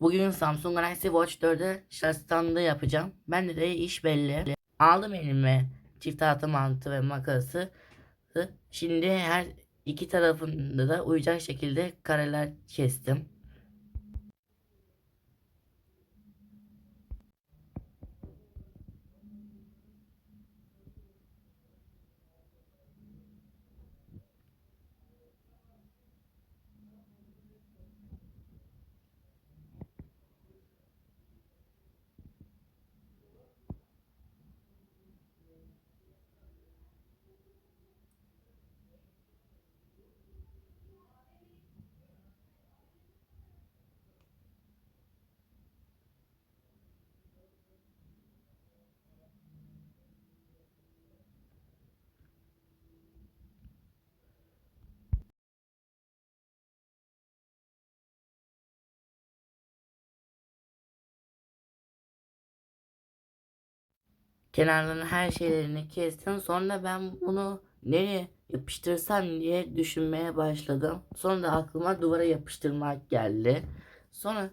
Bugün Samsung Galaxy Watch 4'e şarj standı yapacağım. Bende de iş belli. Aldım elime çift tahta mantığı ve makası. Şimdi her iki tarafında da uyacak şekilde kareler kestim. Kenarlarının her şeylerini kestim. Sonra ben bunu nereye yapıştırsam diye düşünmeye başladım. Sonra da aklıma duvara yapıştırmak geldi. Sonra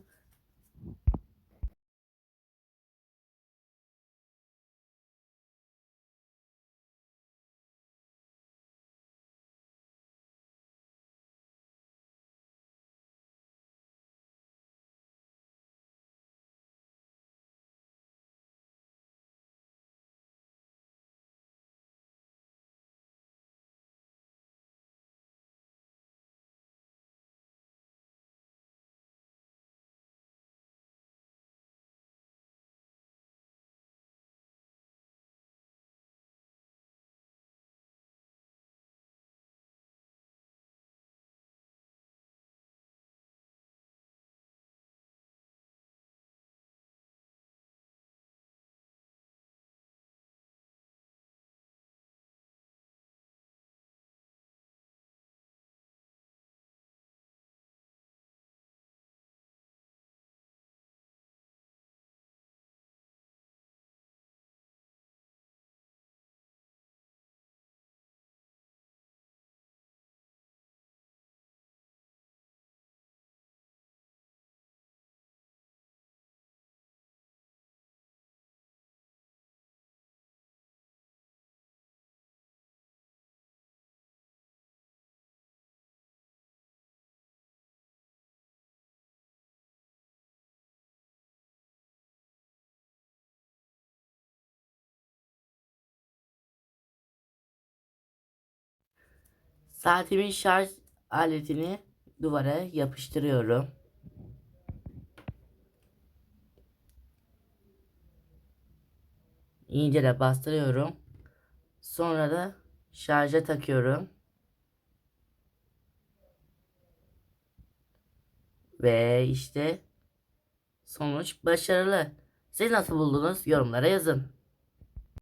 saatimin şarj aletini duvara yapıştırıyorum. İyice de bastırıyorum. Sonra da şarja takıyorum. Ve işte sonuç başarılı. Siz nasıl buldunuz? Yorumlara yazın.